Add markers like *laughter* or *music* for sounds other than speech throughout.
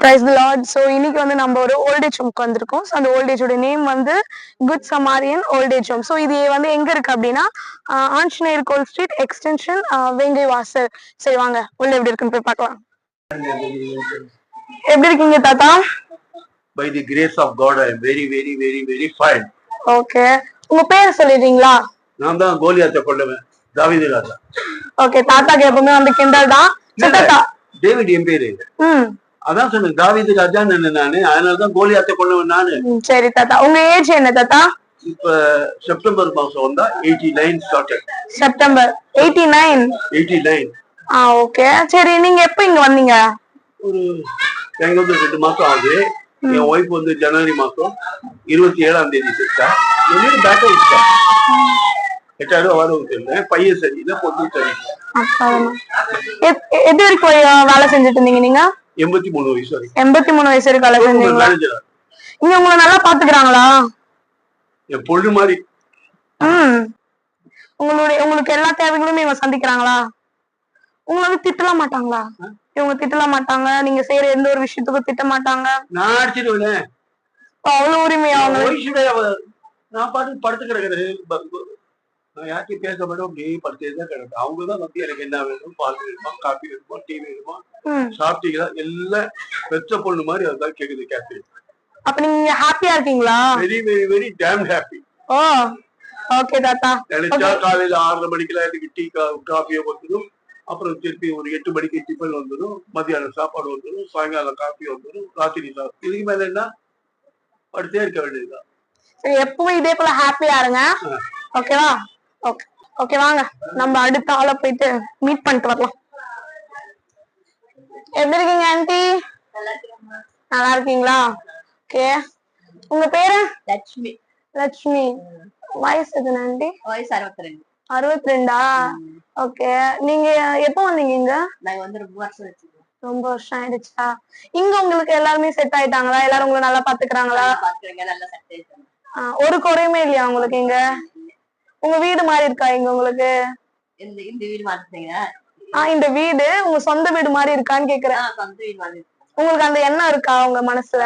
Price Lord so இன்னைக்கு வந்து நம்ம ஒரு ஓல்டேஜ் ஹோம்க்கு வந்திருக்கோம். ஸோ அந்த ஓல்டேஜோட நேம் வந்து good Samaritan old age home so இது வந்து எங்க இருக்கு அப்படின்னா ஆஞ்சநேயர் கோல் ஸ்ட்ரீட் எக்ஸ்டென்ஷன் வேங்கை வாசல். சரி வாங்க. உள்ள எப்படி இருக்குன்னு போய் பார்க்கலாம். எப்படி இருக்கீங்க தாத்தா? The grace of God, I am very, very, very, very fine. Okay உங்க பேர் சொல்லிடுறீங்களா? நான் தான் கோலியாத்தை கொண்டவன் தாவீது ராஜா. ஓகே தாத்தாக்கு எப்பவுமே வந்து கிண்டல் தான். டேவிட் என் பேரு. ம். அதான் சொன்னேன் தாவீது ராஜா நானு. அதனாலதான் கோலியாத்தை கொண்டவன் நானு. சரி தாத்தா. உங்க ஏஜ் என்ன தாத்தா? இப்ப செப்டம்பர் மாசம் வந்தா eighty nine started September. Eighty nine eighty nine ah okay சரி நீங்க எப்ப இங்க வந்தீங்க? ஒரு எங்க வந்து ரெண்டு மாசம் ஆகுது. என் ஒய்ஃப் வந்து ஜனவரி மாசம் இருபத்தி ஏழாம் தேதி செத்தா வெளியே பேட்டர் விட்டா எட்டாயிரம் ரூபா வாடகை வச்சிருந்தேன் பையன் சரியில்லை பொண்ணு சரியில்லை. எத்- வரைக்கும் வேலை செஞ்சுட்டு இருந்தீங்க நீங்க? எண்பத்தி மூணு வயசு வரைக்கும். எண்பத்தி மூணு வயசு வரைக்கும் வேலை செஞ்சீங்களா மேனேஜர் இங்க உங்களை நல்லா பாத்துக்கிறாங்களா? என் பொண்ணு மாதிரி. ம். உங்களுடைய உங்களுக்கு எல்லா தேவைகளுமே இவங்க சந்திக்கிறாங்களா? உங்களை வந்து திட்டலாம் மாட்டாங்களா? இவங்க திட்டலாம் மாட்டாங்க. நீங்க செய்யற எந்த ஒரு விஷயத்துக்கும் திட்ட மாட்டாங்க. நான் அடிச்சிடுவேன் அவ்வளவு உரிமையா அவங்க நான் பாட்டு படுத்து கிடக்குறேன் நான் யார்கிட்டயும் பேச மாட்டோம் அப்படியே படுத்தே தான் கிடக்கு அவங்க தான் வந்து எனக்கு என்ன வேணும் பால் வேணுமா காபி வேணுமா டீ வேணுமா சாப்பிட்டீங்களா? எல்லாம் பெற்ற பொண்ணு மாதிரி அதுதான் கேக்குது கேட்டு அப்ப நீங்க ஹாப்பியா இருக்கீங்களா? Very very very damn happy oh okay தாத்தா. நினைச்சா காலையில ஆறரை மணிக்கெல்லாம் எனக்கு டீ காஃபியை வந்துடும் அப்புறம் திருப்பி ஒரு எட்டு மணிக்கு டிஃபன் வந்துடும் மத்தியானம் சாப்பாடு வந்துடும் சாயங்காலம் காஃபி வந்துடும் ராத்திரி சாப்பிடும் இதுக்கு மேல என்ன? படுத்தே இருக்க வேண்டியதுதான். எப்பவும் இதே போல ஹாப்பியா இருங்க. ஓகேவா ஓகே ஓகே வாங்க. நம்ம அடுத்த ஆள போயிட்டு மீட் பண்ணிட்டு வரலாம். எப்படி இருக்கீங்க ஆன்ட்டி நல்லா இருக்கீங்களா? ஓகே உங்க பேரு? லட்சுமி. லட்சுமி. வயசு எதுனா ஆன்ட்டி வயசு அறுபத்தி ரெண்டு அறுபத்தி ரெண்டா ஓகே நீங்க எப்போ வந்தீங்க இங்க? நாங்க வந்து ரொம்ப வருஷம் ரொம்ப வருஷம் ஆயிடுச்சா? இங்க உங்களுக்கு எல்லாருமே செட் ஆயிட்டாங்களா? எல்லாரும் உங்களை நல்லா பாத்துக்கிறாங்களா? ஒரு குறையுமே இல்லையா உங்களுக்கு இங்க? உங்க வீடு மாதிரி இருக்கா இங்க உங்களுக்கு? இந்த இந்த வீடு மாத்துறீங்க ஆ இந்த வீடு உங்க சொந்த வீடு மாதிரி இருக்கான்னு கேக்குறேன். சொந்த வீடு மாதிரி உங்களுக்கு அந்த எண்ணம் இருக்கா உங்க மனசுல?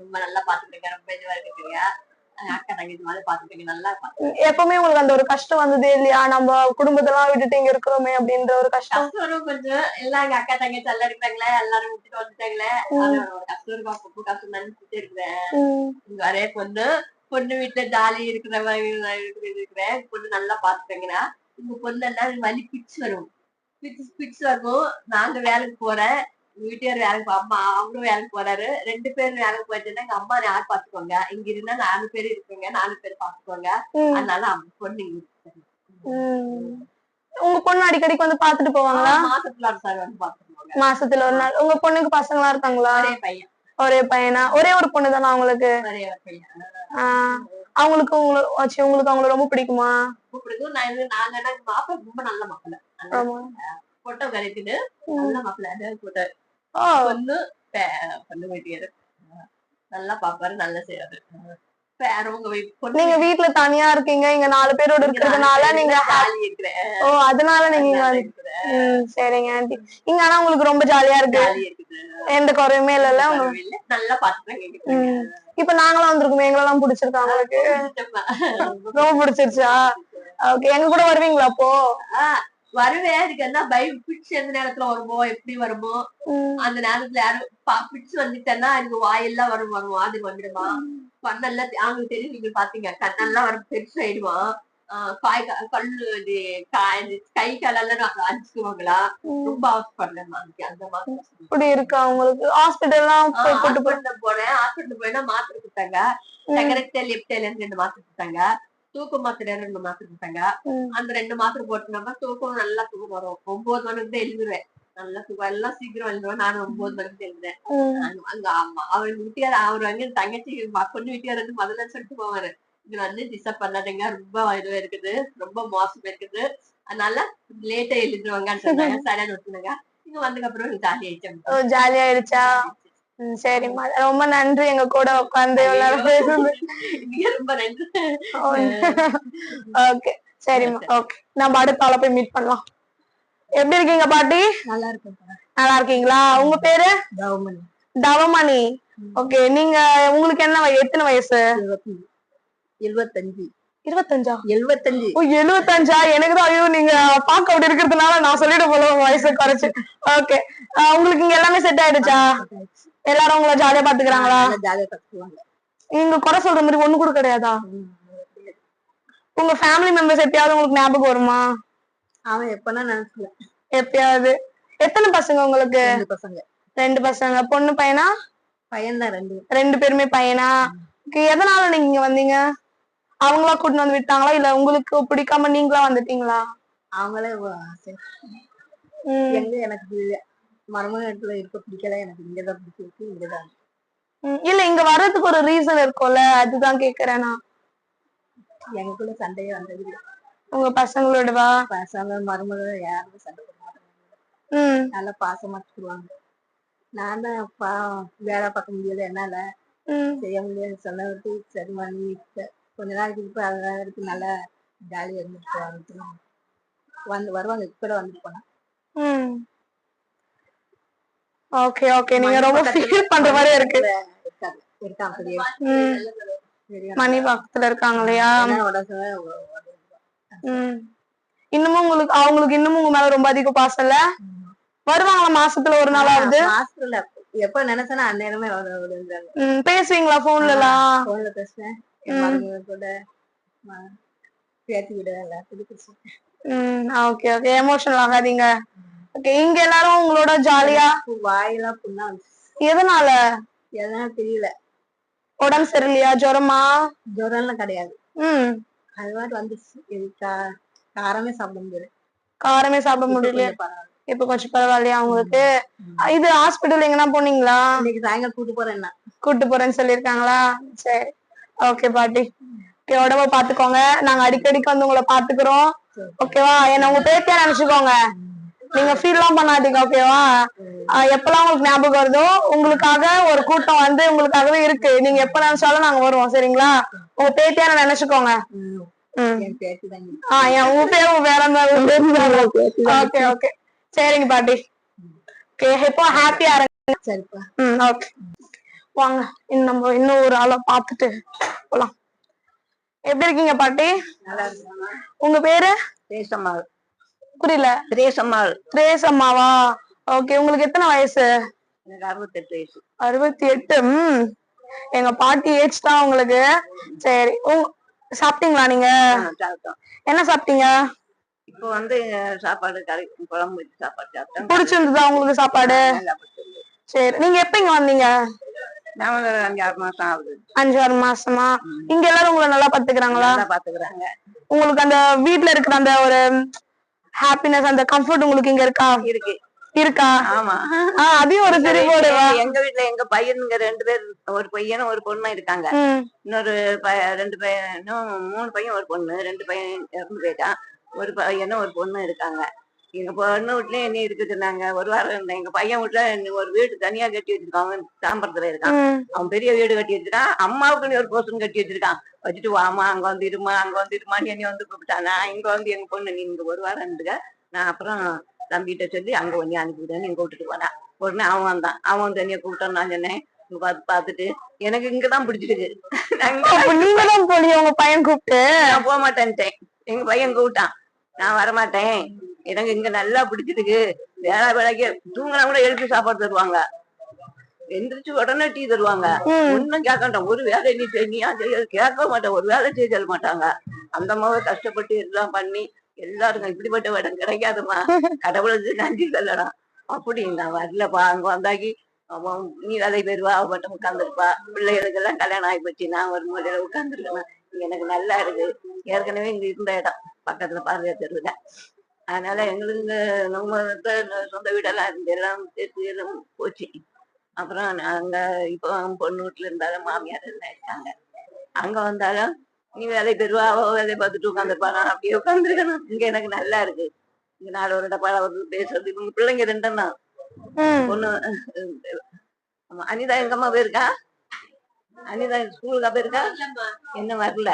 ரொம்ப நல்லா பாத்துக்கிறீங்க ரொம்ப இதுவா இருக்கீங்க. எப்பவுமே உங்களுக்கு அந்த ஒரு கஷ்டம் வந்ததே இல்லையா? நம்ம குடும்பத்தெல்லாம் விட்டுட்டு இங்க இருக்கிறோமே அப்படின்ற ஒரு கஷ்டம். கொஞ்சம். எல்லாம் எங்க அக்கா தங்கச்சி எல்லாம் இருக்கிறாங்களே எல்லாரும் விட்டுட்டு வந்துட்டாங்களே. கஷ்டம் கஷ்டம் நினைச்சிட்டே இருக்கிறேன் ஒரே பொண்ணு. பொண்ணு வீட்டுல ஜாலி இருக்கிற மாதிரி இருக்கிறேன். பொண்ணு நல்லா பாத்துட்டீங்கன்னா உங்க பொண்ணு எல்லாம் வலி பிச்சு வரும். பிச்சு பிச்சு வரும் நாங்க வேலைக்கு போறேன். எங்க வீட்டுக்காரர் வேலைக்கு அம்மா அவங்களும் வேலைக்கு போறாரு. ரெண்டு பேரும் வேலைக்கு போயிட்டுன்னா எங்க அம்மா யார் பாத்துக்கோங்க? இங்க இருந்தா நாலு பேர் இருக்குங்க நாலு பேர் பாத்துக்கோங்க. அதனால அவங்க பொண்ணு இங்க. உங்க பொண்ணு அடிக்கடிக்கு வந்து பாத்துட்டு போவாங்களா? மாசத்துல ஒரு சார் வந்து பாத்துக்கோங்க மாசத்துல ஒரு நாள். உங்க பொண்ணுக்கு பசங்களா இருக்காங்களா? பையன். ஒரே பையனா? ஒரே ஒரு பொண்ணு தானே அவங்களுக்கு ஒரே ஒரு பையன். ஆ, அவங்களுக்கு உங்களுக்கு ஆச்சு, உங்களுக்கு அவங்கள ரொம்ப பிடிக்குமா? ரொம்ப நல்ல மாப்பிள்ளை. போட்டோ கிடைக்குது. நல்ல மாப்பிள்ளை. அதாவது போட்டோ வீட்டுக்காரு நல்லா பாப்பாரு நல்லா செய்யறாரு நீங்க வீட்ல தனியா இருக்கீங்க. இங்க நாலு பேரோட இருக்கிறதுனால நீங்க ஓ அதனால நீங்க சரிங்க ஆண்டி. இங்க ஆனா உங்களுக்கு ரொம்ப ஜாலியா இருக்கு. எந்த குறையுமே இல்லல்ல பரவாயில்ல. நல்லா ம். இப்ப நாங்களாம் வந்திருக்கோமே. எங்களெல்லாம் பிடிச்சிருக்கா உங்களுக்கு? ரொம்ப பிடிச்சிருச்சா? ஓகே எங்க கூட வருவீங்களா அப்போ? வருவேன். அதுக்கு என்ன பயம்? பிடிச்சு எந்த நேரத்துல வருமோ? எப்படி வருமோ? அந்த நேரத்துல யாரும் பா- பிடிச்சு வந்துட்டேன்னா எனக்கு வாயெல்லாம் வரும் வரும். அது வந்துடுமா? கண்ணெல்லாம் தெ- அவங்களுக்கு தெரியும் நீங்க பாத்தீங்க. கண்ணெல்லாம் வரும் பெருசாயிடுமா? ஆஹ் காய் கா- கல்லு இது கை காலெல்லாம் அடிச்சுக்குவாங்களா. ரொம்ப அதுக்கு அந்த மாதிரி இப்படி இருக்கா உங்களுக்கு? ஹாஸ்பிட்டல்லாம் கூட்டு ஹாஸ்பிட்டல் போனேன். ஹாஸ்பிட்டல் போயினா மாத்திரை கொடுத்தாங்க? செகரட் லெப்ட் ரெண்டு மாத்திரை கொடுத்தாங்க. தூக்க மாத்திரை ரெண்டு மாத்திரை கொடுத்தாங்க. அந்த ரெண்டு மாத்திரை போட்டோம்னா தூக்கம் நல்லா தூக்கம் வரும். ஒன்பது மணிக்கு தான் எழுதுவேன் நல்லா எல்லாம் சீக்கிரம் எழுதுவேன் நானும் ஒன்பது மணிக்கு எழுதுறேன் அங்க- ஆமா அவர் வீட்டுக்கார அவர் வந்து தங்கச்சி பொண்ணு வீட்டுக்கார வந்து முதல்ல சொல்லிட்டு போவாரு. இது வந்து டிஸ்டர்ப் பண்ணாதீங்க ரொம்ப இதுவா இருக்குது. ரொம்ப மோசமா இருக்குது. அதனால லேட்டா எழுதுருவாங்கன்னு சொன்னாங்க. *laughs* சரியான விட்டுனாங்க இங்க வந்ததுக்கு அப்புறம் ஜாலி ஆயிடுச்சு. ஜாலியா ஆயிடுச்சா? சரிம்மா. ரொம்ப நன்றி. எங்க கூட உட்காந்து ரொம்ப நன்றி. ஓகே *laughs* *laughs* சரிம்மா. ஓகே நம்ம அடுத்த ஆளை போய் மீட் பண்ணலாம். எப்படி இருக்கீங்க பாட்டி? நல்லா இருக்கும் நல்லா இருக்கீங்களா உங்க பேரு? கவர்மெண்ட் தவமணி. ஓகே நீங்க உங்களுக்கு என்ன எத்தனை வயசு? இருபத்தி எழுபத்தஞ்சு இருபத்தஞ்சா. எழுபத்தஞ்சு ஓ எழுபத்தஞ்சா எனக்கு தான் ஐயோ நீங்க பாக்க அப்படி இருக்கிறதுனால நான் சொல்லிட போல வயசு குறைச்சு. ஓகே. உங்களுக்கு இங்க எல்லாமே செட் ஆயிடுச்சா? எல்லாரும் உங்களை ஜாலியா பாத்துக்கிறாங்களா? ஜாலியா கத்துக்குவாங்க நீங்க குறை சொல்ற மாதிரி ஒண்ணு கூட கிடையாதா? உங்க ஃபேமிலி மெம்பர்ஸ் எப்பயாவது உங்களுக்கு ஞாபகம் வருமா? அவன் எப்பனா நினைச்சுல எப்பயாவது? எத்தனை பசங்க உங்களுக்கு? ரெண்டு பசங்க. ரெண்டு பசங்க. பொண்ணு பையனா? பையன் தான் ரெண்டு. ரெண்டு பேருமே பையனா? எதனால நீங்க இங்க வந்தீங்க? அவங்களா கூட்டிட்டு வந்து விட்டாங்களா? இல்ல உங்களுக்கு பிடிக்காம நீங்களா வந்துட்டீங்களா? அவங்களே எங்க எனக்கு மருமக இடத்துல இருக்க பிடிக்கல. எனக்கு இங்கதான் பிடிச்சிருக்கு இங்கதான். இல்ல இங்க வர்றதுக்கு ஒரு ரீசன் இருக்கும்ல. அதுதான் கேக்குறேன் நான். எங்களுக்குள்ள சண்டையே வந்தது இல்ல. உங்க பசங்களோடவா? பசங்க மருமக யாருமே சண்டை போட மாட்டாங்க. நல்லா பாசமா சொல்லுவாங்க நான் தான் பா வேலை பார்க்க முடியாது என்னால செய்ய முடியாது சொன்ன விட்டு சரி பண்ணி கொஞ்ச நாளைக்கு இப்ப அதுக்கு நல்லா ஜாலியா இருந்துட்டு போவாங்க வந்து வருவாங்க. இப்ப வந்துட்டு போனா ஓகே ஓகே நீங்க ரொம்ப ஃபீல் பண்ற மாதிரி இருக்கு. மணி பக்கத்துல இருக்காங்க இல்லையா? இன்னமும் உங்களுக்கு அவங்களுக்கு இன்னமும் உங்க மேல ரொம்ப அதிக பாசம் இல்ல? வருவாங்களா மாசத்துல ஒரு நாளாவது? மாசத்துல எப்ப நினைச்சேன்னா அந்நேரமே பேசுவீங்களா போன்ல எல்லாம் போன்ல மருமக கூட பேத்தி விட எல்லாத்துக்கும் பேசுவேன் ம் ஓகே ஓகே எமோஷனல் ஆகாதீங்க. ஓகே இங்க எல்லாரும் உங்களோட ஜாலியா வாயெல்லாம் புண்ணா. எதனால? எதனா தெரியல. உடம்பு சரியில்லையா? ஜுரமா? ஜுரம்லாம் கிடையாது. ம். அது மாதிரி வந்துச்சு காரமே சாப்பிட முடியாது காரமே சாப்பிட முடியல. இப்ப கொஞ்சம் பரவாயில்லையா உங்களுக்கு இது ஹாஸ்பிட்டல் எங்கனா போனீங்களா? இன்னைக்கு சாயங்காலம் கூட்டு போறேன் என்ன கூட்டு போறேன்னு சொல்லிருக்காங்களா சரி. ஓகே பாட்டி. உடம்ப பாத்துக்கோங்க. நாங்க அடிக்கடிக்கு வந்து உங்களை பாத்துக்கிறோம். ஓகேவா என்ன உங்க பேத்தியா நினைச்சுக்கோங்க நீங்க ஃபீல் எல்லாம் பண்ணாதீங்க ஓகேவா எப்பெல்லாம் உங்களுக்கு ஞாபகம் வருதோ உங்களுக்காக ஒரு கூட்டம் வந்து உங்களுக்காகவே இருக்கு. நீங்க எப்ப நினைச்சாலும் நாங்க வருவோம் சரிங்களா? உங்க பேத்தியா நினைச்சுக்கோங்க. ஆஹ் என் உங்க பேரும் வேற ஓகே ஓகே சரிங்க பாட்டி. ஓகே இப்போ ஹாப்பியா இருங்க. சரிப்பா. ம் ஓகே வாங்க இன்னும் நம்ம இன்னும் ஒரு ஆளை பார்த்துட்டு போலாம். எப்படி இருக்கீங்க பாட்டி? உங்க பேரு? புரியல. ரேசம்மாள் திரேஸ் அம்மாவா ஓகே உங்களுக்கு எத்தனை வயசு? அறுபத்தெட்டு வயசு. அறுபத்தி எட்டு ம். எங்க பாட்டி ஏஜ் தான் உங்களுக்கு? சரி சாப்பிட்டீங்களா நீங்க? என்ன சாப்பிட்டீங்க? இப்போ வந்து சாப்பாடு கறி குழம்பு வச்சு சாப்பாடு சாப்பிட்டோம். பிடிச்சிருந்ததா உங்களுக்கு சாப்பாடு. சரி நீங்க எப்ப இங்க வந்தீங்க? அஞ்சு ஆறு மாசம் இங்க எல்லாரும் உங்களை நல்லா பாத்துக்கிறாங்களா? பாத்துக்கிறாங்க. உங்களுக்கு அந்த வீட்ல இருக்கிற அந்த ஒரு ஹாப்பினஸ் அந்த கம்ஃபர்ட் உங்களுக்கு இங்க இருக்கா? இருக்கு. இருக்கா? ஆமா. அதையும் ஒரு சிரிப்போடு எங்க வீட்ல எங்க பையனுங்க ரெண்டு பேர் ஒரு பையனும் ஒரு பொண்ணும் இருக்காங்க. இன்னொரு ரெண்டு பையனும் மூணு பையன் ஒரு பொண்ணு ரெண்டு பையன் இறந்து போயிட்டான் ஒரு பையனும் ஒரு பொண்ணும் இருக்காங்க. எங்க பொண்ணு வீட்லயும் என்ன இருக்குது நாங்க ஒரு வாரம் இருந்தேன். எங்க பையன் வீட்டுல ஒரு வீடு தனியா கட்டி வச்சிருக்கான். அவன் தாம்பரத்துல இருக்கான். அவன் பெரிய வீடு கட்டி வச்சிருக்கான். அம்மாவுக்குன்னு ஒரு போர்ஷன் கட்டி வச்சிருக்கான். வச்சுட்டு வாமா அங்க வந்து இருமா அங்க வந்து இருமான்னு என்னை வந்து கூப்பிட்டான் நான் இங்க வந்து எங்க பொண்ணு நீ இங்க ஒரு வாரம் இருந்துக்க. நான் அப்புறம் தம்பிகிட்ட சொல்லி அங்க வந்து அனுப்பிவிடுன்னு எங்க விட்டுட்டு போனேன் உடனே அவன் வந்தான். அவன் என்னைய கூப்பிட்டான் நான் சொன்னேன். பார்த்து பார்த்துட்டு எனக்கு இங்கதான் பிடிச்சிருக்கு. நீங்க தான் போலியே உங்க பையன் கூப்பிட்டு? நான் போக மாட்டேன்ட்டேன் எங்க பையன் கூப்பிட்டான். நான் வரமாட்டேன். எனக்கு இங்க நல்லா பிடிச்சிருக்கு. வேலை வேலைக்கு தூங்கினா கூட எழுப்பி சாப்பாடு தருவாங்க. எந்திரிச்சு உடனே டீ தருவாங்க. ஒன்னும் கேட்க மாட்டேன் ஒரு வேலை நீ செய்யா செய்ய கேட்க மாட்டேன். ஒரு வேலை செய்ய சொல்ல மாட்டாங்க. அந்த மாதிரி கஷ்டப்பட்டு எல்லாம் பண்ணி எல்லாருக்கும் இப்படிப்பட்ட இடம் கிடைக்காதுமா *laughs* கடவுளுக்கு நன்றி சொல்லலாம். அப்படி நான் வரலப்பா. அங்க வந்தாக்கி அவன் நீ வேலை போயிருவா அவ மட்டும் உட்காந்துருப்பா பிள்ளைகளுக்கெல்லாம் கல்யாணம் ஆகி போச்சு. நான் ஒரு மூலையில உட்காந்துருக்கேன் எனக்கு நல்லா இருக்கு. ஏற்கனவே இங்க இருந்த இடம். பக்கத்துல பார்வையா தெருவுல. அதனால எங்களுக்கு நம்ம சொந்த வீடெல்லாம் இருந்து எல்லாம் சேர்த்து எல்லாம் போச்சு. அப்புறம் நாங்க இப்போ பொண்ணு வீட்டுல இருந்தாலும் மாமியார் எல்லாம் இருக்காங்க. அங்க வந்தாலும் நீ வேலை பெறுவா அவ வேலையை பார்த்துட்டு உட்காந்துருப்பா நான் அப்படியே உட்காந்துருக்கணும் இங்க எனக்கு நல்லா இருக்கு. இங்க நாலு ஒரு டப்பால வந்து பேசுறது இவங்க பிள்ளைங்க ரெண்டும் தான். பொண்ணு அனிதா எங்கம்மா போயிருக்கா அனிதா ஸ்கூலுக்கா போயிருக்கா என்ன வரல.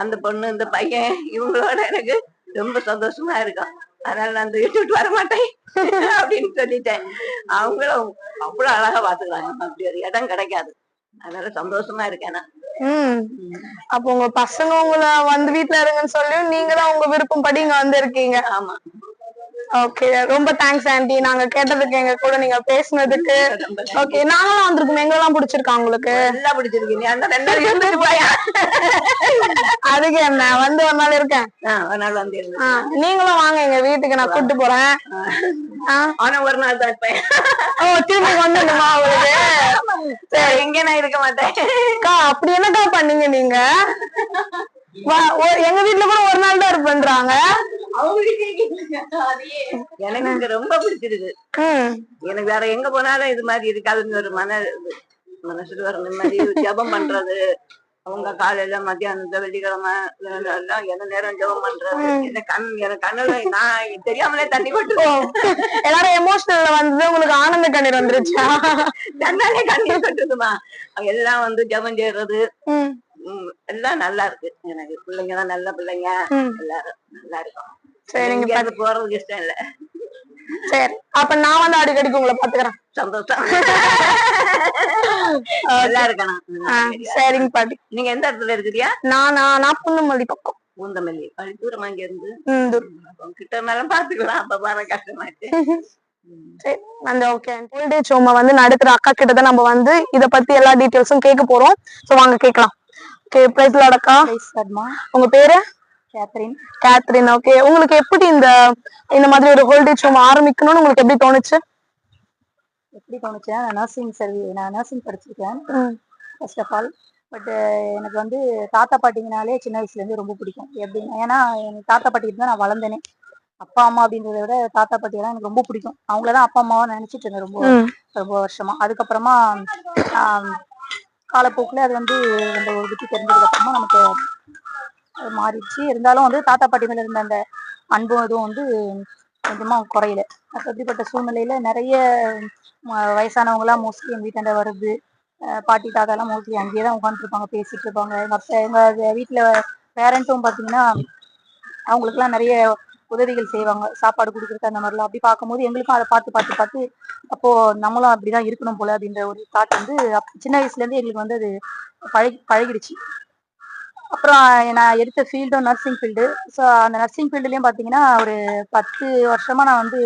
அந்த பொண்ணு இந்த பையன் இவங்களோட எனக்கு ரொம்ப சந்தோஷமா இருக்கும் அதனால நான் இந்த வீட்டை வர மாட்டேன் *laughs* அப்படின்னு சொல்லிட்டேன். அவங்களும் அவ்வளவு அழகா பாத்துக்கிறாங்க அப்படி ஒரு இடம் கிடைக்காது. அதனால சந்தோஷமா இருக்கேன் நான். ம். அப்போ உங்க பசங்க உங்களை வந்து வீட்ல இருங்கன்னு சொல்லி நீங்க தான் உங்க விருப்பம் படி இங்க வந்திருக்கீங்க. ஆமா. ஓகே ரொம்ப தேங்க்ஸ் ஆண்டி நாங்க கேட்டதுக்கு எங்க கூட நீங்க பேசுனதுக்கு. ஓகே நாங்களாம் வந்திருக்கோம். எங்கெல்லாம் பிடிச்சிருக்கா உங்களுக்கு? நல்லா பிடிச்சிருக்கு. நீ அந்த ரெண்டு நாள் அதுக்கு என்ன? வந்து ஒரு நாள் இருக்கேன். ஒரு நாள் வந்து நீங்களும் வாங்க. எங்க வீட்டுக்கு நான் கூட்டு போறேன். ஆனா ஒரு நாள் தான் ஓ திரும்பி வந்துடுமா உங்களுக்கு சரி எங்க நான் இருக்க மாட்டேன். அப்படி என்னக்கா பண்ணீங்க நீங்க? எங்க வீட்ல கூட ஒரு நாள் தான் இருப்பேன்றாங்க. எனக்கு இங்க ரொம்ப பிடிச்சிருக்கு எனக்கு வேற எங்க போனாலும் இது மாதிரி இருக்காதுன்னு ஒரு மன மனசுல வர நிம்மதி ஜெபம் பண்றது அவங்க காலையில மத்தியானத்துல வெள்ளிக்கிழமை எல்லாம் என்ன நேரம் ஜெபம் பண்றது? என்ன கண் எனக்கு கண்ணுல நான் தெரியாமலே தண்ணி ஓ, கொட்டு எல்லாரும் எமோஷனல்ல வந்தது உங்களுக்கு ஆனந்த கண்ணீர் வந்துருச்சா? தன்னாலே கண்ணீர் கொட்டுதுமா. எல்லாம் வந்து ஜெபம் செய்யறது எல்லாம் நல்லா இருக்கு. எனக்கு பிள்ளைங்க தான் நல்ல பிள்ளைங்க. எல்லாரும் நல்லா இருக்கும் சரிங்க இருந்து போறதுக்கு இஷ்டம் இல்ல. சரி அப்ப நான் வந்து அடிக்கடிக்கு உங்களை பாத்துக்கிறேன். சந்தோஷம். *laughs* நல்லா இருக்கணும். சரிங்க பாட்டி. நீங்க எந்த இடத்துல இருக்கிறியா? நான் நான் புண்ணுமல்லி பக்கம். பூந்தமல்லி. அது தூரமா இங்க இருந்து கிட்ட இருந்தாலும் பாத்துக்கலாம். அப்ப வர கஷ்டமாச்சு *laughs* சரி அந்த ஓகே. ஓல்டேஜ் ஹோம வந்து நடத்துற அக்கா கிட்ட தான் நம்ம வந்து இத பத்தி எல்லா டீடைல்ஸும் கேட்க போறோம். சோ வாங்க கேட்கலாம். ஓகே பிரைஸ் அக்கா உங்க பேரு? கேத்ரின் கேத்ரின் ஓகே உங்களுக்கு எப்படி இந்த இந்த மாதிரி ஒரு ஹோல்டேஜ் ஹோம் ஆரம்பிக்கணும்னு உங்களுக்கு எப்படி தோணுச்சு? எப்படி தோணுச்சுன்னா நான் நர்சிங் சர்வீஸ் நான் நர்சிங் படிச்சிருக்கேன். ஃபர்ஸ்ட் ஆஃப் ஆல் பட் எனக்கு வந்து தாத்தா பாட்டிங்கனாலே சின்ன வயசுலேருந்து ரொம்ப பிடிக்கும். எப்படின்னா ஏன்னா எங்கள் தாத்தா பாட்டிக்கு தான் நான் வளர்ந்தேனே. அப்பா அம்மா அப்படின்றத விட தாத்தா பாட்டியெல்லாம் எனக்கு ரொம்ப பிடிக்கும். அவங்கள தான் அப்பா அம்மாவா நினைச்சிட்டு இருந்தேன் ரொம்ப ரொம்ப வருஷமா. அதுக்கப்புறமா காலப்போக்கில் அது வந்து அந்த ஒரு புத்தி தெரிஞ்சதுக்கப்புறமா நமக்கு அது மாறிடுச்சு. இருந்தாலும் வந்து தாத்தா பாட்டி மேலே இருந்த அந்த அன்பும் இதுவும் வந்து கொஞ்சமாக குறையல. அப்ப இப்படிப்பட்ட சூழ்நிலையில் நிறைய வயசானவங்களாம் மோஸ்ட்லி எங்கள் வீட்டாண்ட வருது. பாட்டி தாத்தாலாம் மோஸ்ட்லி அங்கேயே தான் உட்காந்துருப்பாங்க பேசிகிட்டு இருப்பாங்க. எங்கள் அப்பா எங்க வீட்டுல பேரண்ட்டும் பார்த்தீங்கன்னா அவங்களுக்குலாம் நிறைய உதவிகள் செய்வாங்க சாப்பாடு கொடுக்குறது அந்த மாதிரிலாம். அப்படி பார்க்கும்போது எங்களுக்கும் அதை பார்த்து பார்த்து பார்த்து அப்போ நம்மளும் அப்படிதான் இருக்கணும் போல அப்படின்ற ஒரு தாட் வந்து சின்ன வயசுல இருந்து எங்களுக்கு வந்து அது பழகி பழகிடுச்சு. அப்புறம் நான் எடுத்த ஃபீல்டும் நர்சிங் ஃபீல்டு ஸோ அந்த நர்சிங் ஃபீல்டுலயும் பார்த்தீங்கன்னா ஒரு பத்து வருஷமா நான் வந்து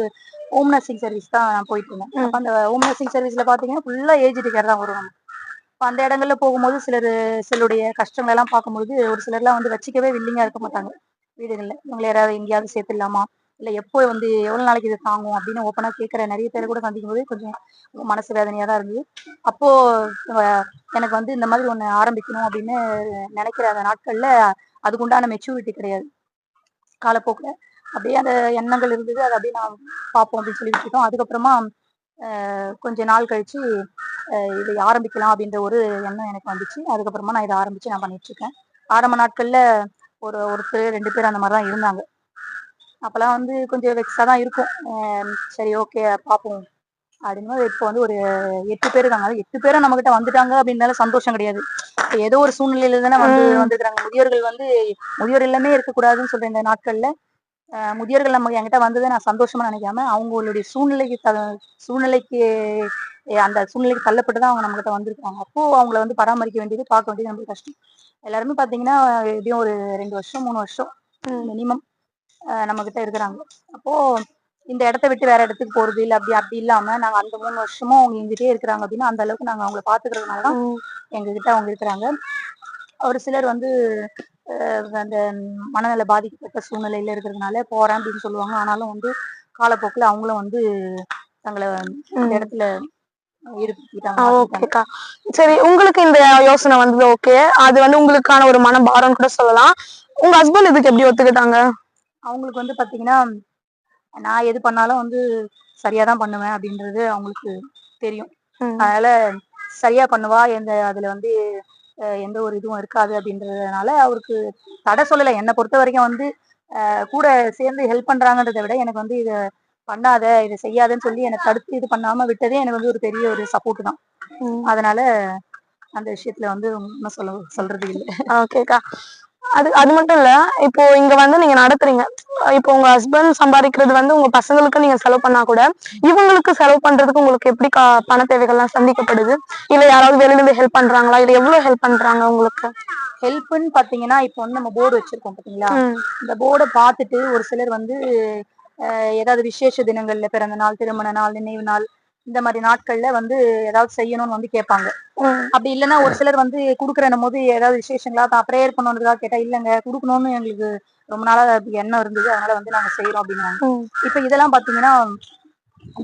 ஹோம் நர்சிங் சர்வீஸ் தான் நான் போயிட்டு இருந்தேன். அந்த ஹோம் நர்சிங் சர்வீஸ்ல பார்த்தீங்கன்னா ஃபுல்லாக ஏஜ் கேர் தான் வருவாங்க. அப்ப அந்த இடங்கள்ல போகும்போது சிலர் சிலருடைய கஷ்டங்கள் எல்லாம் பார்க்கும்போது ஒரு சிலர்லாம் வந்து வச்சிக்கவே வில்லிங்கா இருக்க மாட்டாங்க. வீடுகள்ல. இவங்களை யாராவது எங்கேயாவது சேர்த்துடலாமா? இல்லை எப்போ வந்து எவ்வளோ நாளைக்கு இது தாங்கும் அப்படின்னு ஓப்பனாக கேட்குற நிறைய பேரை கூட சந்திக்கும் போது கொஞ்சம் மனசு வேதனையாக தான் இருந்தது. அப்போ எனக்கு வந்து இந்த மாதிரி ஒன்று ஆரம்பிக்கணும் அப்படின்னு நினைக்கிற அந்த நாட்கள்ல அதுக்குண்டான மெச்சூரிட்டி கிடையாது. காலப்போக்கில். அப்படியே அந்த எண்ணங்கள் இருந்தது. அதை அப்படியே நான் பார்ப்போம் அப்படின்னு சொல்லி விட்டுட்டோம் அதுக்கப்புறமா கொஞ்ச நாள் கழிச்சு இதை ஆரம்பிக்கலாம் அப்படின்ற ஒரு எண்ணம் எனக்கு வந்துச்சு. அதுக்கப்புறமா நான் இதை ஆரம்பிச்சு நான் பண்ணிட்டு இருக்கேன். ஆரம்ப நாட்கள்ல ஒரு ஒருத்தர் ரெண்டு பேர் அந்த மாதிரி தான் இருந்தாங்க. அப்பெல்லாம் வந்து கொஞ்சம் வெக்ஸாக தான் இருக்கும். சரி ஓகே பார்ப்போம். அப்படின்னு இப்போ வந்து ஒரு எட்டு பேர் இருக்காங்க. எட்டு பேரும் நம்ம கிட்ட வந்துட்டாங்க அப்படின்னால சந்தோஷம் கிடையாது. ஏதோ ஒரு சூழ்நிலையில தானே வந்து. வந்துருக்காங்க முதியோர்கள் வந்து முதியோர் இல்லமே இருக்கக்கூடாதுன்னு சொல்ற இந்த நாட்கள்ல முதியோர்கள் நம்ம என்கிட்ட வந்ததை நான் சந்தோஷமா நினைக்காம அவங்களுடைய சூழ்நிலைக்கு சூழ்நிலைக்கு அந்த சூழ்நிலைக்கு தள்ளப்பட்டு தான் அவங்க நம்ம கிட்ட வந்திருக்காங்க. அப்போ அவங்கள வந்து பராமரிக்க வேண்டியது பார்க்க வேண்டியது நம்மளுக்கு கஷ்டம். எல்லாருமே பாத்தீங்கன்னா எப்படியும் ஒரு ரெண்டு வருஷம் மூணு வருஷம் மினிமம் நம்ம கிட்ட இருக்கிறாங்க. அப்போ இந்த இடத்த விட்டு வேற இடத்துக்கு போறது இல்ல அப்படி அப்படி இல்லாம நாங்க அந்த மூணு வருஷமும் அவங்க எங்கிட்டே இருக்கிறாங்க அப்படின்னா அந்த அளவுக்கு நாங்க அவங்கள பாத்துக்கிறதுனால தான் ம், எங்க கிட்ட அவங்க இருக்கிறாங்க. ஒரு சிலர் வந்து அந்த மனநல பாதிக்கப்பட்ட சூழ்நிலையில இருக்கிறதுனால போறேன் அப்படின்னு சொல்லுவாங்க. ஆனாலும் வந்து காலப்போக்கில் அவங்களும் வந்து தங்களை அந்த. இடத்துல. ஓகேக்கா சரி உங்களுக்கு இந்த யோசனை வந்தது ஓகே அது வந்து உங்களுக்கான ஒரு மன பாரம்னு கூட சொல்லலாம். உங்க ஹஸ்பண்ட் இதுக்கு எப்படி ஒத்துக்கிட்டாங்க? அவங்களுக்கு வந்து பாத்தீங்கன்னா நான் எது பண்ணாலும் வந்து சரியா தான் பண்ணுவேன் அப்படின்றது அவங்களுக்கு தெரியும். அதனால சரியா பண்ணுவா எந்த அதுல வந்து எந்த ஒரு இதுவும் இருக்காது அப்படின்றதுனால அவருக்கு தடை சொல்லலை. என்னை பொறுத்த வரைக்கும் வந்து கூட சேர்ந்து ஹெல்ப் பண்றாங்கன்றதை விட எனக்கு வந்து இதை பண்ணாத இதை செய்யாதன்னு சொல்லி எனக்கு தடுத்து இது பண்ணாம விட்டதே எனக்கு வந்து ஒரு பெரிய ஒரு சப்போர்ட் தான். அதனால அந்த விஷயத்துல வந்து ஒன்றும் சொல்ல சொல்றது இல்லை. ஓகேக்கா அது அது மட்டும் இல்ல இப்போ இங்க வந்து நீங்க நடத்துறீங்க. இப்போ உங்க ஹஸ்பண்ட் சம்பாதிக்கிறது வந்து உங்க பசங்களுக்கு நீங்க செலவு பண்ணா கூட இவங்களுக்கு செலவு பண்றதுக்கு உங்களுக்கு எப்படி பண தேவைகள்லாம் சந்திக்கப்படுது? இல்ல யாராவது வெளியில இருந்து ஹெல்ப் பண்றாங்களா? இல்ல எவ்வளவு ஹெல்ப் பண்றாங்க உங்களுக்கு? ஹெல்ப்னு பாத்தீங்கன்னா இப்போ வந்து நம்ம போர்டு வச்சிருக்கோம் பாத்தீங்களா? இந்த போர்டை பார்த்துட்டு ஒரு சிலர் வந்து ஏதாவது விசேஷ தினங்கள்ல பிறந்த நாள் திருமண நாள் நினைவு நாள் இந்த மாதிரி நாட்கள்ல வந்து ஏதாவது செய்யணும்னு வந்து கேட்பாங்க. அப்படி இல்லைன்னா ஒரு சிலர் வந்து குடுக்குறனும் போது ஏதாவது விசேஷங்களா தான் ப்ரேயர் பண்ணணுன்றதுக்காக கேட்டா இல்லைங்க குடுக்கணும்னு எங்களுக்கு ரொம்ப நாளா எண்ணம் இருந்தது அதனால வந்து நாங்க செய்யறோம் அப்படின்னாங்க இப்ப இதெல்லாம் பாத்தீங்கன்னா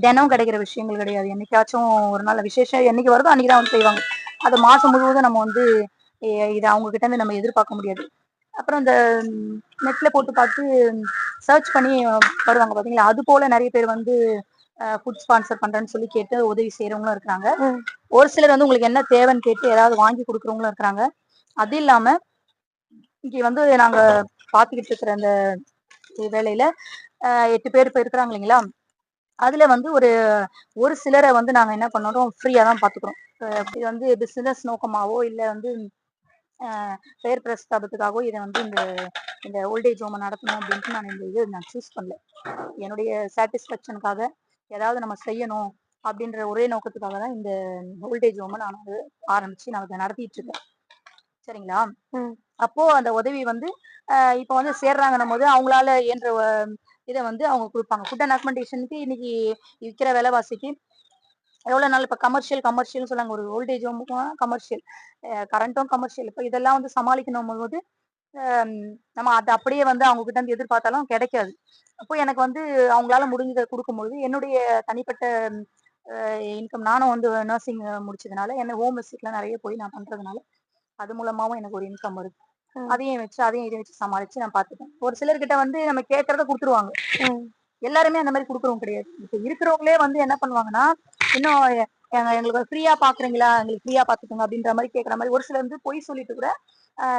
தினம் கிடைக்கிற விஷயங்கள் கிடையாது. என்னைக்காச்சும் ஒரு நாள் விசேஷம் என்னைக்கு வருதோ அன்னைக்கு தான் வந்து செய்வாங்க. அது மாசம் முழுவதும் நம்ம வந்து இதை அவங்க கிட்ட இருந்து நம்ம எதிர்பார்க்க முடியாது. அப்புறம் இந்த நெட்ல போட்டு பார்த்து சர்ச் பண்ணி வருவாங்க பாத்தீங்களா? அது போல நிறைய பேர் வந்து ஃபுட் ஸ்பான்சர் பண்றேன்னு சொல்லி கேட்டு உதவி செய்யறவங்களும் இருக்கிறாங்க. ஒரு சிலர் வந்து உங்களுக்கு என்ன தேவைன்னு கேட்டு ஏதாவது வாங்கி கொடுக்குறவங்களும் இருக்கிறாங்க. அது இல்லாம இங்க வந்து நாங்க பாத்துக்கிட்டு இருக்கிற அந்த வேலையில எட்டு பேர் இப்ப இருக்கிறாங்க இல்லைங்களா? அதுல வந்து ஒரு ஒரு சிலரை வந்து நாங்க என்ன பண்ணோம் ஃப்ரீயா தான் பாத்துக்கிறோம். இது வந்து பிசினஸ் நோக்கமாவோ இல்ல வந்து பெயர் பிரஸ்தாபத்துக்காகவோ இதை வந்து இந்த இந்த ஓல்டேஜ் ஹோமை நடத்தணும் அப்படின்ட்டு நான் இந்த இது நான் சூஸ் பண்ணல. என்னுடைய சாட்டிஸ்ஃபேக்ஷனுக்காக ஏதாவது நம்ம செய்யணும் அப்படின்ற ஒரே நோக்கத்துக்காக தான் இந்த ஓல்டேஜ் ஹோமை நான் வந்து ஆரம்பிச்சு நான் அதை நடத்திட்டு இருக்கேன். சரிங்களா. அப்போ அந்த உதவி வந்து இப்போ வந்து சேர்றாங்கன்னும் போது அவங்களால அஹ், இதை வந்து அவங்க கொடுப்பாங்க. ஃபுட் அண்ட் அக்மெண்டேஷனுக்கு இன்னைக்கு விற்கிற விலைவாசிக்கு எவ்வளவு நாள் இப்ப கமர்ஷியல் கமர்ஷியல் சொல்லாங்க. ஒரு ஓல்டேஜ் ஹோமுக்கும் கமர்ஷியல் கரண்ட்டும் கமர்ஷியல் இப்போ இதெல்லாம் வந்து சமாளிக்கணும் போது நம்ம அதை அப்படியே வந்து அவங்க கிட்ட இருந்து எதிர்பார்த்தாலும் கிடைக்காது. அப்போ எனக்கு வந்து அவங்களால முடிஞ்சதை கொடுக்கும்பொழுது என்னுடைய தனிப்பட்ட இன்கம் நானும் வந்து நர்சிங் முடிச்சதுனால என்ன ஹோம் விசிட்லாம் நிறைய போய் நான் பண்றதுனால அது மூலமாவும் எனக்கு ஒரு இன்கம் வருது. அதையும் வச்சு அதையும் இதையும் வச்சு சமாளிச்சு நான் பார்த்துட்டேன் ஒரு சிலர்கிட்ட வந்து நம்ம கேட்கறத கொடுத்துருவாங்க. எல்லாருமே அந்த மாதிரி கொடுக்குறவங்க கிடையாது. இப்ப இருக்கிறவங்களே வந்து என்ன பண்ணுவாங்கன்னா இன்னும் எங்களுக்கு ஃப்ரீயா பாக்குறீங்களா? எங்களுக்கு ஃப்ரீயா பாத்துக்கோங்க அப்படின்ற மாதிரி கேக்குற மாதிரி. ஒரு சிலர் வந்து பொய் சொல்லிட்டு கூட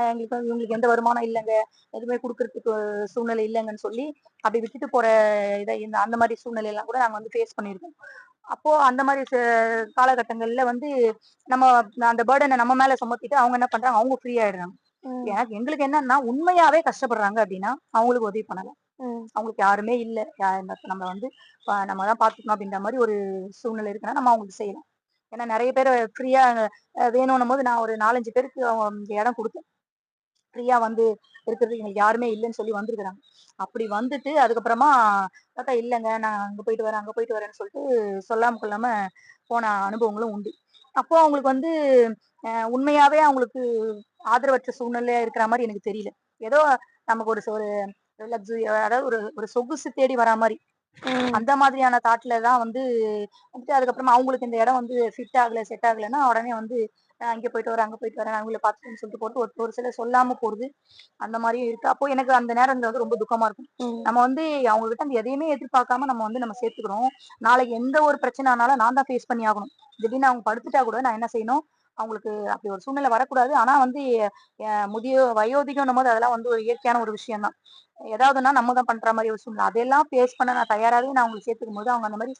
எங்களுக்கு இவங்களுக்கு எந்த வருமானம் இல்லைங்க. எதுவுமே கொடுக்கறதுக்கு சூழ்நிலை இல்லைங்கன்னு சொல்லி அப்படி விட்டுட்டு போற இதை இந்த அந்த மாதிரி சூழ்நிலை எல்லாம் கூட நாங்க வந்து ஃபேஸ் பண்ணியிருக்கோம் அப்போ அந்த மாதிரி காலகட்டங்கள்ல வந்து நம்ம அந்த பேர்டனை நம்ம மேல சுமத்திட்டு அவங்க என்ன பண்றாங்க? அவங்க ஃப்ரீ ஆயிடுறாங்க. எனக்கு எங்களுக்கு என்னன்னா உண்மையாவே கஷ்டப்படுறாங்க அப்படின்னா அவங்களுக்கு உதவி பண்ணலாம். அவங்களுக்கு யாருமே இல்லை. நம்ம வந்து நம்ம தான் பார்த்துக்கணும் அப்படின்ற மாதிரி ஒரு சூழ்நிலை இருக்குன்னா நம்ம அவங்களுக்கு செய்யலாம். ஏன்னா நிறைய பேர் ஃப்ரீயா வேணும்னும் போது நான் ஒரு நாலஞ்சு பேருக்கு அவங்க இடம் கொடுத்தேன். ஃப்ரீயா வந்து இருக்கிறது எங்களுக்கு யாருமே இல்லைன்னு சொல்லி வந்திருக்கிறாங்க. அப்படி வந்துட்டு அதுக்கப்புறமா பார்த்தா இல்லைங்க. நான் அங்க போயிட்டு வரேன் அங்க போயிட்டு வரேன்னு சொல்லிட்டு சொல்லாம கொள்ளாம போன அனுபவங்களும் உண்டு. அப்போ அவங்களுக்கு வந்து உண்மையாவே அவங்களுக்கு ஆதரவற்ற சூழ்நிலையா இருக்கிற மாதிரி எனக்கு தெரியல. ஏதோ நமக்கு ஒரு ஒரு லக்ஸுரி அதாவது ஒரு ஒரு சொகுசு தேடி வரா மாதிரி. அந்த மாதிரியான தாட்ல தான் வந்து வந்துட்டு அதுக்கப்புறமா அவங்களுக்கு இந்த இடம் வந்து ஃபிட் ஆகல செட் ஆகலைன்னா உடனே வந்து அங்க போயிட்டு வரேன் அங்க போயிட்டு வரேன் அவங்கள பார்த்துன்னு சொல்லிட்டு போட்டு ஒரு ஒரு சிலர் சொல்லாம போறது அந்த மாதிரியும் இருக்கு. அப்போ எனக்கு அந்த நேரத்துல வந்து ரொம்ப துக்கமா இருக்கும். நம்ம வந்து அவங்க கிட்ட அந்த எதையுமே எதிர்பார்க்காம நம்ம வந்து நம்ம சேர்த்துக்கிறோம். நாளைக்கு எந்த ஒரு பிரச்சனை ஆனாலும் நான் தான் ஃபேஸ் பண்ணி ஆகணும். திடீர்னு அவங்க படுத்துட்டா கூட நான் என்ன செய்யணும்? அவங்களுக்கு அப்படி ஒரு சூழ்நிலை வரக்கூடாது. ஆனா வந்து முதிய வயோதிகம் போது அதெல்லாம் வந்து ஒரு இயற்கையான ஒரு விஷயம் தான் ஏதாவதுன்னா நம்ம தான் பண்ற மாதிரி ஒரு சூழ்நிலை. அதெல்லாம் ஃபேஸ் பண்ண நான் தயாராகவே நான் அவங்களுக்கு சேர்த்துக்கும் போது அவங்க அந்த மாதிரி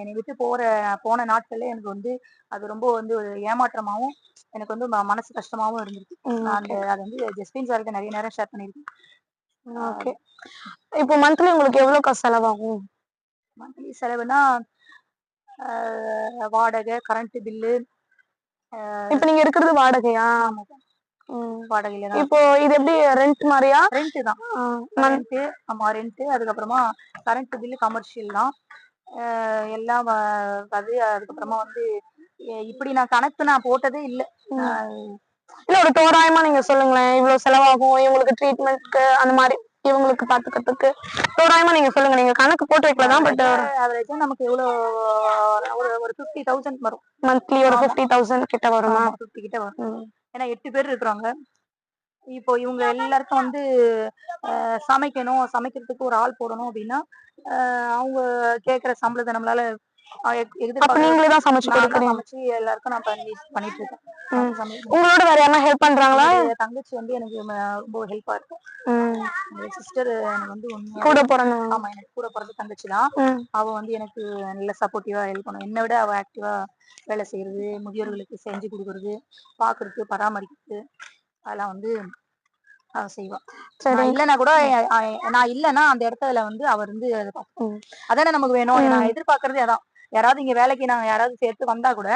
என்னை விட்டு போற போன நாட்கள்ல எனக்கு வந்து அது ரொம்ப வந்து ஒரு ஏமாற்றமாவும் எனக்கு வந்து மனசு கஷ்டமாவும் இருந்திருக்கு. அந்த அது வந்து ஜஸ்பின் சார்கிட்ட நிறைய நேரம் ஷேர் பண்ணியிருக்கேன். ஓகே. இப்போ மந்த்லி உங்களுக்கு எவ்வளவு செலவாகும்? மந்த்லி செலவுனா வாடகை கரண்ட் பில்லு இப்போ நீங்க இருக்கிறது வாடகையா. வாடகையில தான் இப்போ இது எப்படி ரெண்ட் மாதிரியா? ரெண்ட் தான் ரெண்ட் ஆமா ரெண்ட் அதுக்கப்புறமா கரண்ட் பில்லு கமர்ஷியல் தான். எல்லாம் அது அதுக்கப்புறமா வந்து இப்படி நான் கணக்கு நான் போட்டதே இல்ல. இல்ல ஒரு தோராயமா நீங்க சொல்லுங்களேன் இவ்வளவு செலவாகும் இவங்களுக்கு ட்ரீட்மெண்ட்க்கு அந்த மாதிரி. இவங்களுக்கு பாத்துக்கிறதுக்கு. தோராயமா நீங்க சொல்லுங்க. நீங்க கணக்கு போட்டு வைக்கலாம் பட் ஆவரேஜா நமக்கு எவ்வளவு ஒரு ஒரு ஃபிஃப்டி தௌசண்ட் வரும். மந்த்லி ஒரு. ஃபிஃப்டி தௌசண்ட் கிட்ட வருமா? ஃபிஃப்டி கிட்ட வரும். ஏன்னா எட்டு பேர் இருக்கிறாங்க. இப்போ இவங்க எல்லாருக்கும் வந்து சமைக்கணும் சமைக்கிறதுக்கு ஒரு ஆள் போடணும் அப்படின்னா அவங்க கேக்குற சம்பளத்தை நம்மளால அப்ப நீங்களே தான் சமைச்சு கொடுக்குறீங்க சமைச்சு எல்லாருக்கும் நான் பண்ணி பண்ணிட்டு இருக்கேன் உங்களோட வேற யாரா ஹெல்ப் பண்றாங்களா? தங்கச்சி வந்து எனக்கு ரொம்ப ஹெல்ப்பா இருக்கு. சிஸ்டர் எனக்கு வந்து கூட பிறந்தவங்க. ஆமா எனக்கு கூட பிறந்த தங்கச்சி தான். அவ வந்து எனக்கு நல்ல சப்போர்ட்டிவா ஹெல்ப் பண்ணும் என்னை விட அவ ஆக்டிவா வேலை செய்யறது முதியோர்களுக்கு செஞ்சு கொடுக்கறது பாக்குறது பராமரிக்கிறது அதெல்லாம் வந்து செய்வா. இல்லைன்னா கூட நான் இல்லைன்னா அந்த இடத்துல வந்து அவர் வந்து. அதானே நமக்கு வேணும். நான் எதிர்பார்க்கறதே அதான். யாராவது இங்க வேலைக்கு நாங்க யாராவது சேர்த்து வந்தா கூட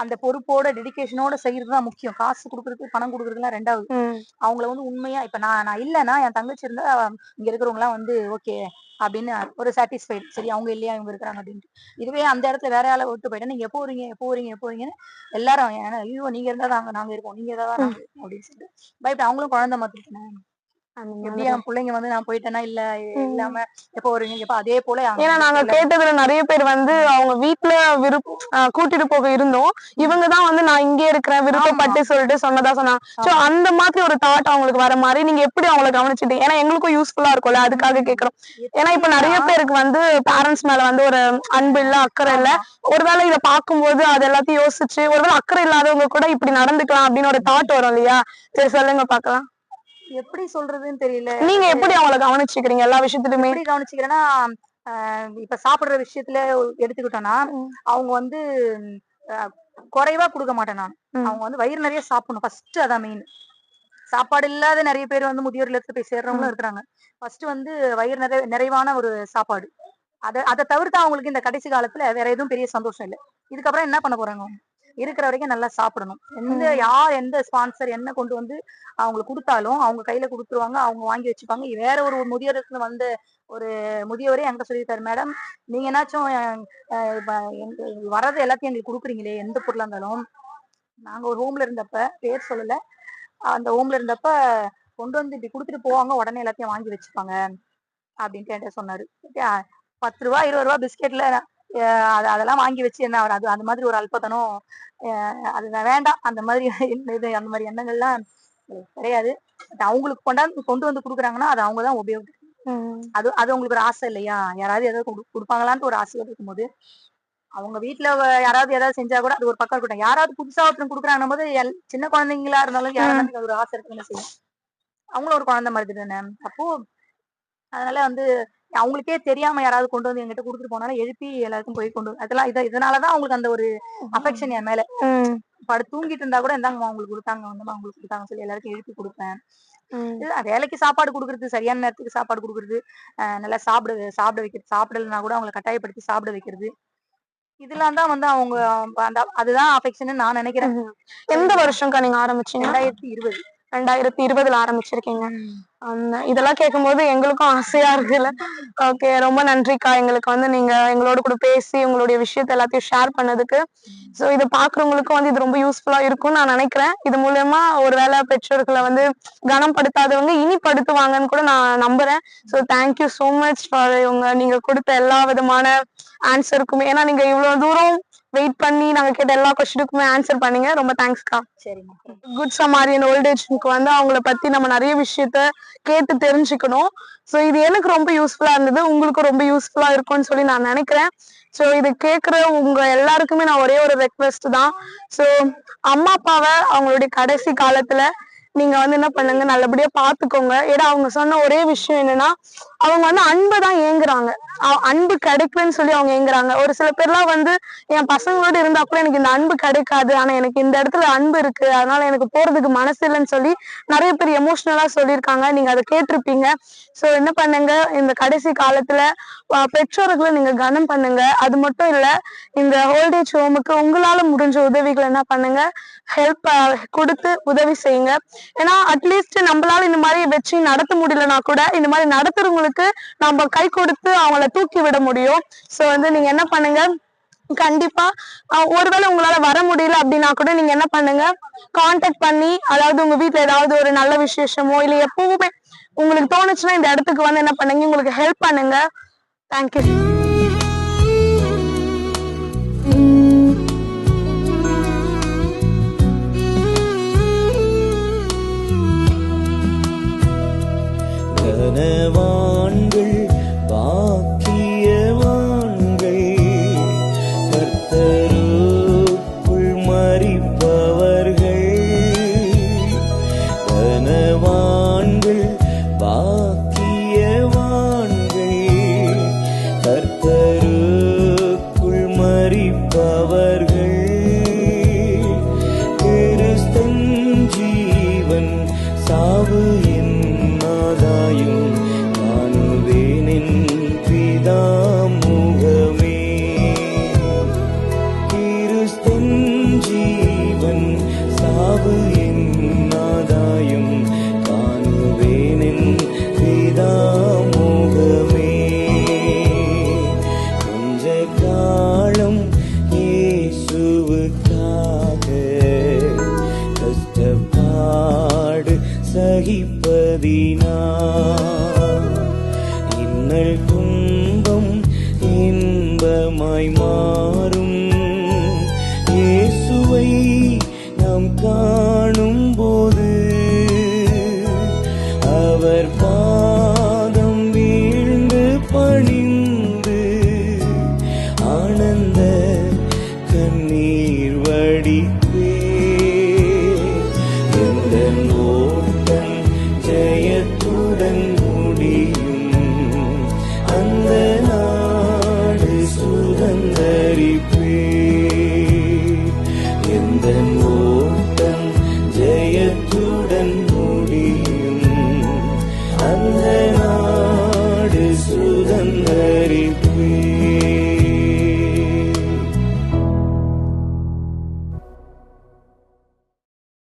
அந்த பொறுப்போட டெடிகேஷனோட செய்யறது தான் முக்கியம். காசு கொடுக்கறது பணம் கொடுக்கறதுலாம் ரெண்டாவது. அவங்கள வந்து உண்மையா இப்ப நான் நான் இல்லைன்னா என் தங்கச்சி இருந்தா இங்க இருக்கிறவங்க எல்லாம் வந்து ஓகே அப்படின்னு ஒரு சாட்டிஸ்ஃபைடு சரி அவங்க இல்லையா? இவங்க இருக்கிறாங்க அப்படின்ட்டு. இதுவே அந்த இடத்துல வேற ஆளை விட்டு போயிட்டா நீங்க எப்போ வரீங்க? எப்போ வரீங்க? எப்போ வரீங்கன்னு எல்லாரும் ஐயோ நீங்க இருந்தா நாங்க நாங்க இருப்போம் நீங்க இருந்தா தான் அப்படின்னு சொல்லிட்டு. பயப்பட அவங்களும் குழந்தை மாதிரி எப்படி. என் பிள்ளைங்க வந்து நான் போயிட்டேன்னா இல்ல. இல்லாம எப்போ வருவீங்க? எப்போ அதே போல ஏன்னா நாங்க கேட்டதுல நிறைய பேர் வந்து அவங்க வீட்டுல விருப்ப ஆஹ் கூட்டிட்டு போக இருந்தோம். இவங்க தான் வந்து நான் இங்கே இருக்கிறேன் விருப்பப்பட்டு சொல்லிட்டு சொன்னதா சொன்னாங்க. சோ அந்த மாதிரி ஒரு தாட் அவங்களுக்கு வர மாதிரி நீங்க எப்படி அவங்களை கவனிச்சிட்டீங்க ஏன்னா எங்களுக்கும் யூஸ்ஃபுல்லா இருக்கும்ல அதுக்காக கேக்குறோம். ஏன்னா இப்ப நிறைய பேருக்கு வந்து பேரண்ட்ஸ் மேல வந்து ஒரு அன்பு இல்ல அக்கறை இல்ல. ஒருவேளை இத பாக்கும்போது அது எல்லாத்தையும் யோசிச்சு ஒருவேளை அக்கறை இல்லாதவங்க கூட இப்படி நடந்துக்கலாம் அப்படின்னு ஒரு தாட் வரும் இல்லையா? சரி சொல்லுங்க பாக்கலாம் எப்படி சொல்றதுன்னு தெரியல. நீங்க எப்படி அவங்கள கவனிச்சுக்கிறீங்க எல்லா விஷயத்துலயுமே? எப்படி கவனிச்சுக்கிறேன்னா இப்ப சாப்பிடுற விஷயத்துல எடுத்துக்கிட்டோம்னா. அவங்க வந்து குறைவா கொடுக்க மாட்டேன் நான். அவங்க வந்து வயிறு நிறைய சாப்பிடணும். ஃபர்ஸ்ட் அதான் மெயின் சாப்பாடு இல்லாத நிறைய பேர் வந்து முதியோர் இல்லத்துல போய் சேர்றவங்களும் இருக்கிறாங்க. ஃபர்ஸ்ட் வந்து வயிறு நிறைய நிறைவான ஒரு சாப்பாடு. அதை அதை தவிர்த்து அவங்களுக்கு இந்த கடைசி காலத்துல வேற எதுவும் பெரிய சந்தோஷம் இல்லை. இதுக்கப்புறம் என்ன பண்ண போறாங்க? இருக்கிற வரைக்கும் நல்லா சாப்பிடணும். எந்த யார் எந்த ஸ்பான்சர் என்ன கொண்டு வந்து அவங்களுக்கு கொடுத்தாலும் அவங்க கையில கொடுத்துருவாங்க அவங்க வாங்கி வச்சுப்பாங்க. வேற ஒரு முதியோரத்துல வந்த ஒரு முதியோரே என்கிட்ட சொல்லியிருக்காரு மேடம் நீங்க என்னாச்சும் எங்க வர்றது எல்லாத்தையும் எங்களுக்கு கொடுக்குறீங்களே எந்த பொருளா இருந்தாலும்? நாங்க ஒரு ஹோம்ல இருந்தப்ப பேர் சொல்லல. அந்த ஹோம்ல இருந்தப்ப கொண்டு வந்து இப்படி கொடுத்துட்டு போவாங்க உடனே எல்லாத்தையும் வாங்கி வச்சுப்பாங்க அப்படின்ட்டு என்கிட்ட சொன்னாரு. பத்து ரூபா இருபது ரூபா பிஸ்கெட்ல அதெல்லாம் வாங்கி வச்சு என்ன அவர் அது அந்த மாதிரி ஒரு அல்பத்தனம் அது வேண்டாம். அந்த மாதிரி இது அந்த மாதிரி எண்ணங்கள்லாம் கிடையாது. அவங்களுக்கு கொண்டாந்து கொண்டு வந்து கொடுக்குறாங்கன்னா அது அவங்க தான் உபயோகம். அது அது உங்களுக்கு ஒரு ஆசை இல்லையா? யாராவது ஏதாவது கொடு- கொடுப்பாங்களான்ட்டு ஒரு ஆசையோட இருக்கும்போது அவங்க வீட்ல வ- யாராவது ஏதாவது செஞ்சா கூட அது ஒரு பக்கம் இருக்கட்டும். யாராவது புதுசா ஒருத்தர் கொடுக்குறாங்க போது எல்- சின்ன குழந்தைங்களா இருந்தாலும் யாராவது ஒரு ஆசை இருக்குன்னு செய்யும் அவங்களும் ஒரு குழந்தை மாதிரி தானே? அப்போ அதனால வந்து அவங்களுக்கே தெரியாம யாராவது கொண்டு வந்து என்கிட்ட கொடுத்துட்டு போனாலும் எழுப்பி எல்லாருக்கும் போய் கொண்டு வந்து- அதெல்லாம் இத இதனாலதான் அவங்களுக்கு அந்த ஒரு அஃபெக்ஷன் என் மேல. படு தூங்கிட்டு இருந்தா கூட இந்தாங்க அவங்களுக்கு கொடுத்தாங்க வந்தமா அவங்களுக்கு கொடுத்தாங்க சொல்லி எல்லாருக்கும் எழுப்பி கொடுப்பேன். வேலைக்கு சாப்பாடு கொடுக்கறது சரியான நேரத்துக்கு சாப்பாடு கொடுக்கறது நல்லா சாப்பிட சாப்பிட வைக்கிறது சாப்பிடலைன்னா கூட அவங்களை கட்டாயப்படுத்தி சாப்பிட வைக்கிறது. இதெல்லாம் தான் வந்து அவங்க அந்த அதுதான் அஃபெக்ஷன் நான் நினைக்கிறேன். எந்த வருஷம்க்கா நீங்க ஆரம்பிச்சீங்க? ரெண்டாயிரத்தி இருபது. ரெண்டாயிரத்தி இருபதுல ஆரம்பிச்சிருக்கீங்க. அந்த இதெல்லாம் கேட்கும்போது எங்களுக்கும் ஆசையா இருக்குல்ல. ஓகே ரொம்ப நன்றிக்கா. எங்களுக்கு வந்து நீங்க எங்களோட கூட பேசி உங்களுடைய விஷயத்த எல்லாத்தையும் ஷேர் பண்ணதுக்கு. சோ இதை பாக்குறவங்களுக்கும் வந்து இது ரொம்ப யூஸ்ஃபுல்லா இருக்கும்னு நான் நினைக்கிறேன். இது மூலயமா ஒருவேளை பெற்றோர்களை வந்து கனப்படுத்தாதவங்க இனி படுத்துவாங்கன்னு கூட நான் நம்புறேன். So thank you so much for இவங்க நீங்க கொடுத்த எல்லா விதமான ஆன்சருக்குமே ஏன்னா நீங்க இவ்வளவு தூரம் வெயிட் பண்ணி நாங்க கேட்ட எல்லா கொஸ்டினுக்குமே ஆன்சர் பண்ணீங்க. ரொம்ப தேங்க்ஸ்க்கா சரிம்மா. குட் சமாரியன் ஓல்டேஜ்க்கு வந்து அவங்கள பத்தி நம்ம நிறைய விஷயத்த கேட்டு தெரிஞ்சுக்கணும். ஸோ இது எனக்கு ரொம்ப யூஸ்ஃபுல்லா இருந்தது. உங்களுக்கும் ரொம்ப யூஸ்ஃபுல்லா இருக்கும்னு சொல்லி நான் நினைக்கிறேன். ஸோ இது கேட்குற உங்க எல்லாருக்குமே நான் ஒரே ஒரு ரெக்வெஸ்ட் தான். ஸோ அம்மா அப்பாவை அவங்களுடைய கடைசி காலத்துல நீங்க வந்து என்ன பண்ணுங்க? நல்லபடியா பாத்துக்கோங்க ஏன்னா அவங்க சொன்ன ஒரே விஷயம் என்னன்னா அவங்க வந்து அன்பை தான் ஏங்குறாங்க அன்பு கிடைக்கலன்னு சொல்லி அவங்க ஏங்குறாங்க. ஒரு சில பேர்லாம் வந்து என் பசங்களோட இருந்தா கூட எனக்கு இந்த அன்பு கிடைக்காது. ஆனா எனக்கு இந்த இடத்துல அன்பு இருக்கு. அதனால எனக்கு போறதுக்கு மனசு இல்லைன்னு சொல்லி நிறைய பேர் எமோஷனலா சொல்லியிருக்காங்க. நீங்க அதை கேட்டிருப்பீங்க. ஸோ என்ன பண்ணுங்க? இந்த கடைசி காலத்துல பெற்றோர்களை நீங்க கனம் பண்ணுங்க. அது மட்டும் இல்ல இந்த ஹோல்டேஜ் ஹோமுக்கு உங்களால முடிஞ்ச உதவிகள் என்ன பண்ணுங்க? ஹெல்ப் கொடுத்து உதவி செய்யுங்க. ஏன்னா அட்லீஸ்ட் நம்மளால இந்த மாதிரி வச்சு நடத்த முடியலன்னா கூட இந்த மாதிரி நடத்துறவங்களுக்கு நம்ம கை கொடுத்து அவங்கள தூக்கி விட முடியும். சோ வந்து நீங்க என்ன பண்ணுங்க? கண்டிப்பா ஒருவேளை உங்களால வர முடியல அப்படின்னா கூட நீங்க என்ன பண்ணுங்க? காண்டாக்ட் பண்ணி அதாவது உங்க வீட்டுல ஏதாவது ஒரு நல்ல விசேஷமோ இல்ல எப்பவுமே உங்களுக்கு தோணுச்சுன்னா இந்த இடத்துக்கு வந்து என்ன பண்ணுங்க? உங்களுக்கு ஹெல்ப் பண்ணுங்க. தேங்க்யூ கனவா